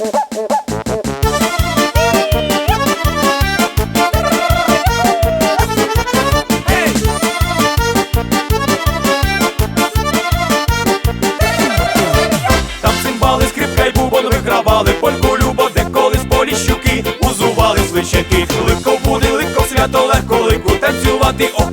Там цимбали, скрипка й бубон вигравали, польку любо, де узували свищаки, легко буде, легко свято, легко лику танцювати, ох,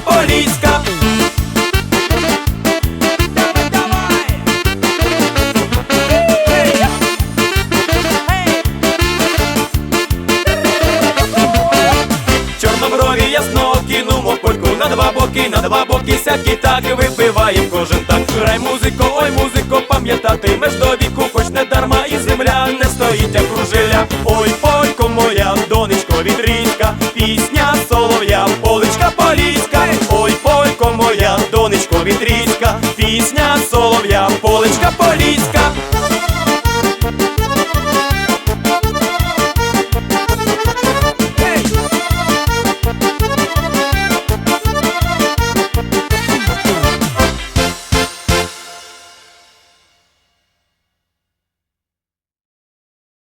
поличка поліська. Чорноброві ясно кинумо польку на два боки, на два боки сякі так випиваєм кожен так. Грай музико, ой музико, пам'ятатимеш до віку, хоч не дарма і земля не стоїть, як кружиля. Ой, полько моя, донечко вітрійська, полько моя, донечко вітрійська, пісня солов'я, поличка поліська.